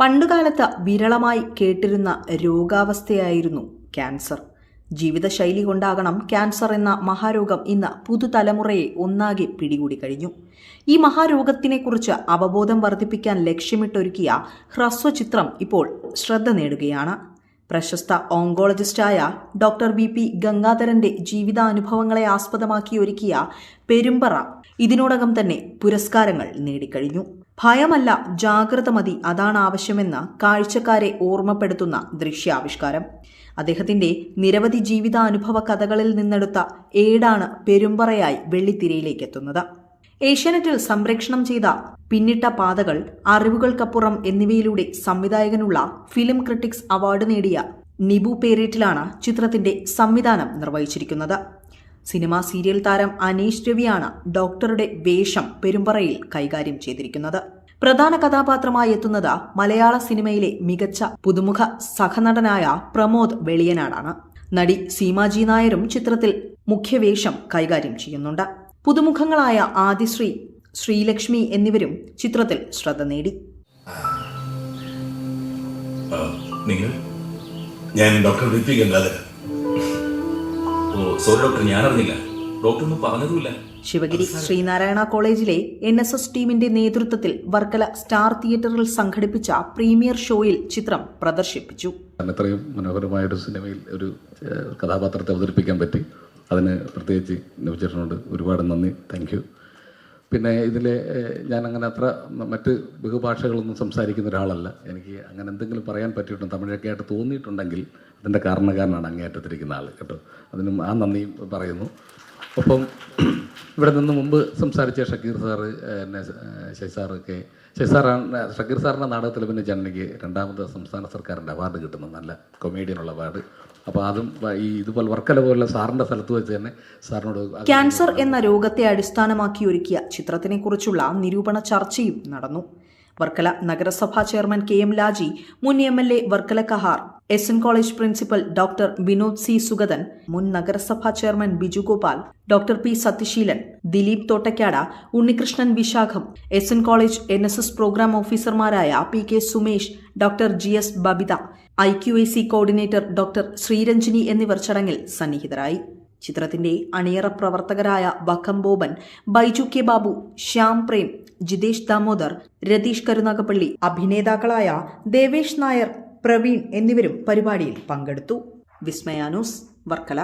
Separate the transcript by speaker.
Speaker 1: പണ്ടുകാലത്ത് വിരളമായി കേട്ടിരുന്ന രോഗാവസ്ഥയായിരുന്നു ക്യാൻസർ. ജീവിതശൈലി കൊണ്ടാകണം ക്യാൻസർ എന്ന മഹാരോഗം ഇന്ന് പുതുതലമുറയെ ഒന്നാകെ പിടികൂടി കഴിഞ്ഞു. ഈ മഹാരോഗത്തിനെക്കുറിച്ച് അവബോധം വർദ്ധിപ്പിക്കാൻ ലക്ഷ്യമിട്ടൊരുക്കിയ ഹ്രസ്വചിത്രം ഇപ്പോൾ ശ്രദ്ധ നേടുകയാണ്. പ്രശസ്ത ഓങ്കോളജിസ്റ്റായ ഡോക്ടർ വി പി ഗംഗാധരന്റെ ജീവിതാനുഭവങ്ങളെ ആസ്പദമാക്കി ഒരുക്കിയ പെരുമ്പറ ഇതിനോടകം തന്നെ പുരസ്കാരങ്ങൾ നേടിക്കഴിഞ്ഞു. ഭയമല്ല ജാഗ്രത മതി അതാണ് ആവശ്യമെന്ന് കാഴ്ചക്കാരെ ഓർമ്മപ്പെടുത്തുന്ന ദൃശ്യാവിഷ്കാരം. അദ്ദേഹത്തിന്റെ നിരവധി ജീവിതാനുഭവ കഥകളിൽ നിന്നെടുത്ത ഏടാണ് പെരുമ്പറയായി വെള്ളിത്തിരയിലേക്ക് എത്തുന്നത് ഏഷ്യാനെറ്റിൽ സംപ്രേഷണം ചെയ്ത പിന്നിട്ട പാതകൾ അറിവുകൾക്കപ്പുറം എന്നിവയിലൂടെ സംവിധായകനുള്ള ഫിലിം ക്രിട്ടിക്സ് അവാർഡ് നേടിയ നിബു പേരേറ്റിലാണ് ചിത്രത്തിന്റെ സംവിധാനം നിർവഹിച്ചിരിക്കുന്നത്. സിനിമാ സീരിയൽ താരം അനീഷ് രവിയാണ് ഡോക്ടറുടെ വേഷം പെരുമ്പറയിൽ കൈകാര്യം ചെയ്തിരിക്കുന്നത്. പ്രധാന കഥാപാത്രമായി എത്തുന്നത് മലയാള സിനിമയിലെ മികച്ച പുതുമുഖ സഹനടനായ പ്രമോദ് വെളിയനാടാണ്. നടി സീമാജി നായരും ചിത്രത്തിൽ മുഖ്യവേഷം കൈകാര്യം ചെയ്യുന്നുണ്ട്. പുതുമുഖങ്ങളായ ആദിശ്രീ ശ്രീലക്ഷ്മി എന്നിവരും ചിത്രത്തിൽ ശ്രദ്ധ നേടി.
Speaker 2: ഞാൻ ഡോക്ടർ
Speaker 3: ഓ സോറി ഡോക്ടർ ഞാൻ അറിഞ്ഞില്ല ഡോക്ടർ ഒന്നും പറഞ്ഞതുമില്ല.
Speaker 1: ശിവഗിരി ശ്രീനാരായണ കോളേജിലെ എൻ എസ് എസ് ടീമിന്റെ നേതൃത്വത്തിൽ വർക്കല സ്റ്റാർ തിയേറ്ററിൽ സംഘടിപ്പിച്ച പ്രീമിയർ ഷോയിൽ ചിത്രം പ്രദർശിപ്പിച്ചു.
Speaker 4: അത്രയും മനോഹരമായ ഒരു സിനിമയിൽ ഒരു കഥാപാത്രത്തെ അവതരിപ്പിക്കാൻ പറ്റി. അതിന് പ്രത്യേകിച്ച് നവചേട്ടനോട് ഒരുപാട് നന്ദി. Thank you. പിന്നെ ഇതിലെ ഞാൻ അങ്ങനെ അത്ര മറ്റ് ബഹുഭാഷകളൊന്നും സംസാരിക്കുന്ന ഒരാളല്ല. എനിക്ക് അങ്ങനെ എന്തെങ്കിലും പറയാൻ പറ്റിയിട്ടുണ്ട് തമിഴൊക്കെ ആയിട്ട് തോന്നിയിട്ടുണ്ടെങ്കിൽ അതിന്റെ കാരണക്കാരനാണ് അങ്ങേയറ്റത്തിരിക്കുന്ന ആൾ കേട്ടോ. അതിനും ആ നന്ദിയും പറയുന്നു. ഒപ്പം ഇവിടെ നിന്ന് മുമ്പ് സംസാരിച്ച ഷക്കീർ സാറ് എന്നെ ശശി സാറൊക്കെ. ശശി സാറാണ് ഷക്കീർ സാറിന്റെ നാടകത്തിൽ പിന്നെ ജനനിക്ക് രണ്ടാമത് സംസ്ഥാന സർക്കാരിന്റെ അവാർഡ് കിട്ടുന്നു. നല്ല കൊമേഡിയനുള്ള അവാർഡ്. അപ്പോൾ അതും ഈ ഇതുപോലെ വർക്കല പോലുള്ള സാറിന്റെ സ്ഥലത്ത് വെച്ച് തന്നെ സാറിനോട്
Speaker 1: ക്യാൻസർ എന്ന രോഗത്തെ അടിസ്ഥാനമാക്കി ഒരുക്കിയ ചിത്രത്തിനെക്കുറിച്ചുള്ള നിരൂപണ ചർച്ചയും നടന്നു. വർക്കല നഗരസഭാ ചെയർമാൻ കെ എം ലാജി മുൻ M L A Varkala Kahar S N college principal doctor Vinod C Sugathan മുൻ നഗരസഭാ chairman Biju Gopal doctor P Sathyaseelan Dileep Thottakkada Unnikrishnan Vishakham S N college N S S programme ഓഫീസർമാരായ P K Sumesh doctor G S Babitha I Q A C coordinator doctor Sreeranjini എന്നിവർ ചടങ്ങിൽ സന്നിഹിതരായി. ചിത്രത്തിന്റെ അണിയറ പ്രവർത്തകരായ Vakkom Boban Baiju K Babu Shyam Prem Jithesh Damodar Ratheesh Karunagappally അഭിനേതാക്കളായ ദേവേഷ് നായർ പ്രവീൺ എന്നിവരും പരിപാടിയിൽ പങ്കെടുത്തു. വിസ്മയാനൂസ് വർക്കല.